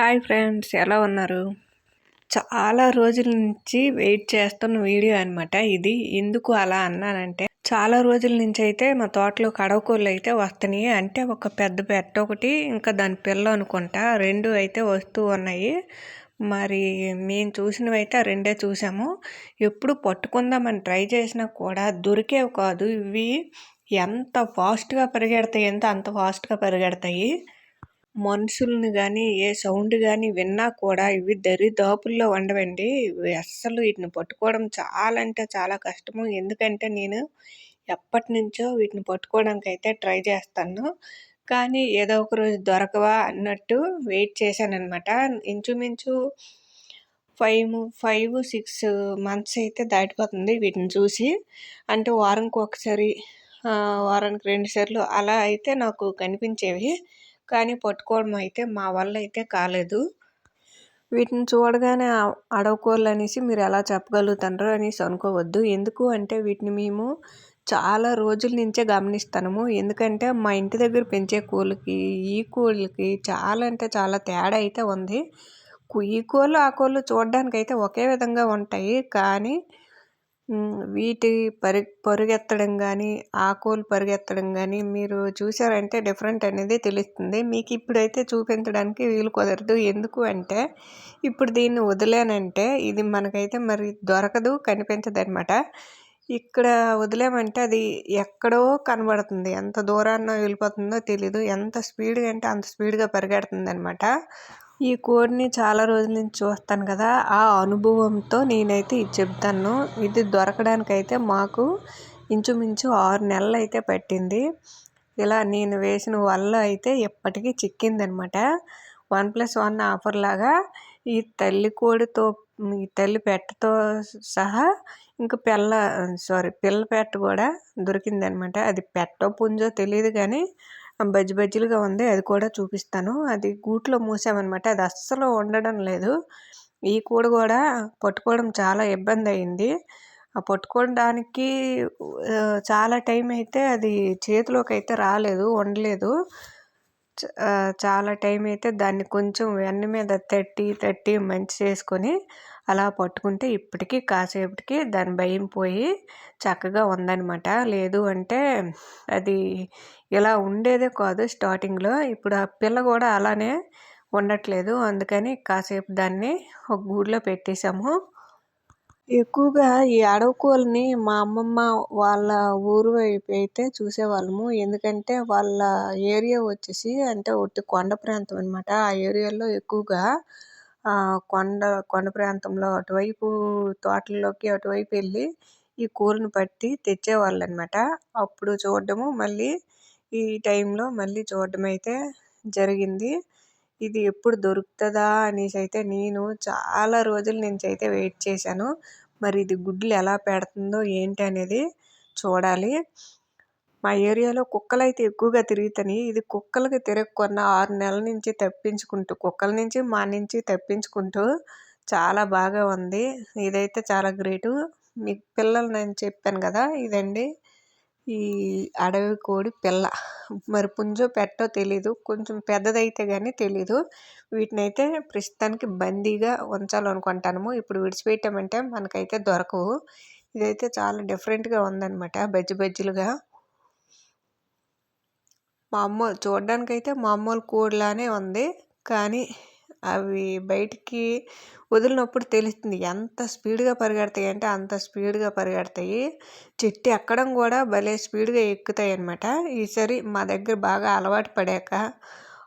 Hi friends ఎలా ఉన్నారు? చాలా రోజుల నుంచి వెయిట్ చేస్తున్న వీడియో అనమాట ఇది. ఎందుకు అలా అన్నానంటే చాలా రోజుల నుంచి అయితే మా తోటలో కడవకూరలు అయితే వస్తున్నాయి అంటే ఒక పెద్ద పెట్ట ఒకటి ఇంకా దాని పిల్ల అనుకుంటా రెండు అయితే వస్తూ ఉన్నాయి. మరి మేము చూసినవి అయితే రెండే చూసాము. ఎప్పుడు పట్టుకుందామని ట్రై చేసినా కూడా దొరికేవి కాదు. ఇవి ఎంత ఫాస్ట్గా పరిగెడతాయి ఎంత అంత ఫాస్ట్గా పరిగెడతాయి. మనుషుల్ని కానీ ఏ సౌండ్ కానీ విన్నా కూడా ఇవి దరిదాపుల్లో ఉండవండి ఇవి అస్సలు వీటిని పట్టుకోవడం చాలా అంటే చాలా కష్టము. ఎందుకంటే నేను ఎప్పటి నుంచో వీటిని పట్టుకోవడానికి అయితే ట్రై చేస్తాను. కానీ ఏదో ఒక రోజు దొరకవా అన్నట్టు వెయిట్ చేశాను అనమాట ఇంచుమించు ఫైవ్ ఫైవ్ సిక్స్ మంత్స్ అయితే దాటిపోతుంది వీటిని చూసి. అంటే వారానికి ఒకసారి వారానికి రెండు సార్లు అలా అయితే నాకు కనిపించేవి. కానీ పట్టుకోవడం అయితే మా వల్ల అయితే కాలేదు. వీటిని చూడగానే అడవకోళ్ళు అనేసి మీరు ఎలా చెప్పగలుగుతారో అనేసి అనుకోవద్దు. ఎందుకు అంటే వీటిని మేము చాలా రోజుల నుంచే గమనిస్తాము ఎందుకంటే మా ఇంటి దగ్గర పెంచే కోళ్ళకి ఈ కోళ్ళకి చాలా అంటే చాలా తేడా అయితే ఉంది. ఈ కోళ్ళు ఆ కోళ్ళు చూడడానికి అయితే ఒకే విధంగా ఉంటాయి. కానీ వీటి పరి పరుగెత్తడం కానీ ఆకులు పరుగెత్తడం కానీ మీరు చూసారంటే డిఫరెంట్ అనేది తెలుస్తుంది. మీకు ఇప్పుడైతే చూపించడానికి వీలు కుదరదు. ఎందుకు అంటే ఇప్పుడు దీన్ని వదిలేనంటే ఇది మనకైతే మరి దొరకదు కనిపించదు అనమాట ఇక్కడ వదిలేమంటే అది ఎక్కడో కనబడుతుంది. ఎంత దూరాన్న వెళ్ళిపోతుందో తెలీదు. ఎంత స్పీడ్గా అంటే అంత స్పీడ్గా పరిగెడుతుంది అనమాట ఈ కూరని చాలా రోజుల నుంచి చూస్తాను కదా ఆ అనుభవంతో నేనైతే ఇది చెప్తాను. ఇది దొరకడానికైతే మాకు ఇంచుమించు ఆరు నెలలు అయితే పట్టింది. ఇలా నేను వేసిన వల్ల అయితే ఎప్పటికీ చిక్కిందనమాట. వన్ ప్లస్ వన్ ఆఫర్ లాగా ఈ తల్లి కోడితో ఈ తల్లి పెట్టతో సహా ఇంకా పిల్ల సారీ పిల్ల పెట్ట కూడా దొరికిందనమాట. అది పెట్టో పుంజో తెలియదు కానీ బజ్జి బజ్జీలుగా ఉంది అది కూడా చూపిస్తాను. అది గూట్లో మూసామన్నమాట అది అస్సలు ఉండడం లేదు. ఈ కూడ కూడా పట్టుకోవడం చాలా ఇబ్బంది అయింది ఆ పట్టుకోవడానికి చాలా టైం అయితే అది చేతిలోకి అయితే రాలేదు వండలేదు. చాలా టైం అయితే దాన్ని కొంచెం వెన్న మీద తట్టి తట్టి మంచి చేసుకొని అలా పట్టుకుంటే ఇప్పటికీ కాసేపటికి దాని భయం పోయి చక్కగా ఉందన్నమాట. లేదు అంటే అది ఇలా ఉండేదే కాదు స్టార్టింగ్లో. ఇప్పుడు ఆ పిల్ల కూడా అలానే ఉండట్లేదు. అందుకని కాసేపు దాన్ని ఒక గూడులో పెట్టేశాము. ఎక్కువగా ఈ అడవి మా అమ్మమ్మ వాళ్ళ ఊరు వైపు అయితే చూసేవాళ్ళము. ఎందుకంటే వాళ్ళ ఏరియా వచ్చేసి అంటే ఒట్టి కొండ ప్రాంతం అనమాట ఆ ఏరియాలో ఎక్కువగా కొండ కొండ ప్రాంతంలో అటువైపు తోటల్లోకి అటువైపు వెళ్ళి ఈ కూరను పట్టి తెచ్చేవాళ్ళు అనమాట అప్పుడు చూడడము మళ్ళీ ఈ టైంలో మళ్ళీ చూడడం అయితే జరిగింది. ఇది ఎప్పుడు దొరుకుతుందా అనేసి అయితే నేను చాలా రోజుల నుంచి అయితే వెయిట్ చేశాను. మరి ఇది గుడ్లు ఎలా పెడుతుందో ఏంటి అనేది చూడాలి. మా ఏరియాలో కుక్కలు అయితే ఎక్కువగా తిరుగుతున్నాయి ఇది కుక్కలకి తిరగకున్న ఆరు నెలల నుంచి తప్పించుకుంటూ కుక్కల నుంచి మా నుంచి తప్పించుకుంటూ చాలా బాగా ఉంది. ఇదైతే చాలా గ్రేటు. మీకు పిల్లలు నేను చెప్పాను కదా ఇదండి. ఈ అడవి కోడి పిల్ల. మరి పుంజో పెట్టో తెలీదు కొంచెం పెద్దదైతే కానీ తెలీదు. వీటిని అయితే ప్రస్తుతానికి బందీగా ఉంచాలనుకుంటాము ఇప్పుడు విడిచిపెట్టామంటే మనకైతే దొరకవు. ఇదైతే చాలా డిఫరెంట్గా ఉందన్నమాట బజ్జి బజ్జీలుగా. మామూలు చూడడానికైతే మామూలు కోడిలానే ఉంది. కానీ అవి బయటికి వదిలినప్పుడు తెలుస్తుంది ఎంత స్పీడ్గా పరిగెడతాయి అంటే అంత స్పీడ్గా పరిగెడతాయి. చెట్టు ఎక్కడం కూడా భలే స్పీడ్గా ఎక్కుతాయి అనమాట ఈసారి మా దగ్గర బాగా అలవాటు పడాక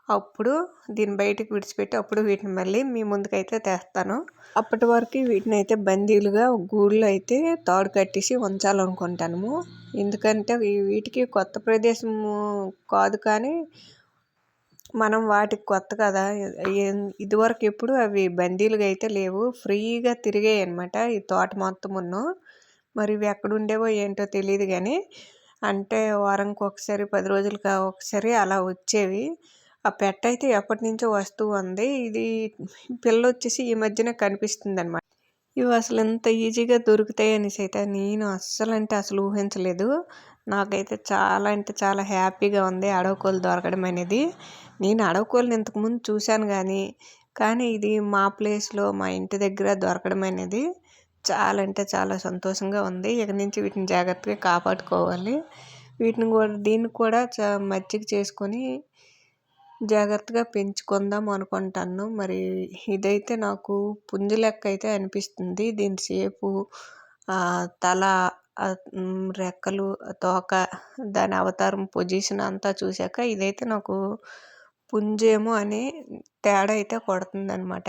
అప్పుడు దీన్ని బయటకు విడిచిపెట్టి అప్పుడు వీటిని మళ్ళీ మీ ముందుకైతే తెస్తాను. అప్పటి వరకు వీటిని అయితే బందీలుగా గూళ్ళు అయితే తాడు కట్టేసి ఉంచాలనుకుంటాను ఎందుకంటే వీటికి కొత్త ప్రదేశము కాదు కానీ మనం వాటికి కొత్త కదా. ఇదివరకు ఎప్పుడు అవి బందీలుగా అయితే లేవు. ఫ్రీగా తిరిగాయి అనమాట ఈ తోట మొత్తమును. మరి ఇవి ఎక్కడుండేవో ఏంటో తెలియదు కానీ అంటే వారంకి ఒకసారి పది రోజులకి ఒకసారి అలా వచ్చేవి. ఆ పెట్ట అయితే ఎప్పటి నుంచో వస్తూ ఉంది. ఇది పిల్ల వచ్చేసి ఈ మధ్యన కనిపిస్తుంది అనమాట ఇవి అసలు ఎంత ఈజీగా దొరుకుతాయి అనేసి అయితే నేను అస్సలు అంటే అసలు ఊహించలేదు. నాకైతే చాలా అంటే చాలా హ్యాపీగా ఉంది అడవకోలు దొరకడం అనేది. నేను అడవకోలను ఇంతకుముందు చూశాను కానీ కానీ ఇది మా ప్లేస్లో మా ఇంటి దగ్గర దొరకడం అనేది చాలా అంటే చాలా సంతోషంగా ఉంది. ఇక నుంచి వీటిని జాగ్రత్తగా కాపాడుకోవాలి. వీటిని కూడా దీన్ని కూడా చ మజ్జిగ చేసుకొని జాగ్రత్తగా పెంచుకుందాం అనుకుంటాను. మరి ఇదైతే నాకు పుంజు లెక్క అయితే అనిపిస్తుంది. దీని షేపు తల రెక్కలు తోక దాని అవతారం పొజిషన్ అంతా చూశాక ఇదైతే నాకు పుంజేమో అని తేడా అయితే కొడుతుందనమాట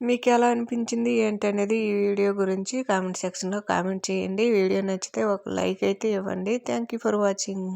మీకు ఎలా అనిపించింది ఏంటి అనేది ఈ వీడియో గురించి కామెంట్ సెక్షన్లో కామెంట్ చేయండి. వీడియో నచ్చితే ఒక లైక్ అయితే ఇవ్వండి. Thank you for watching.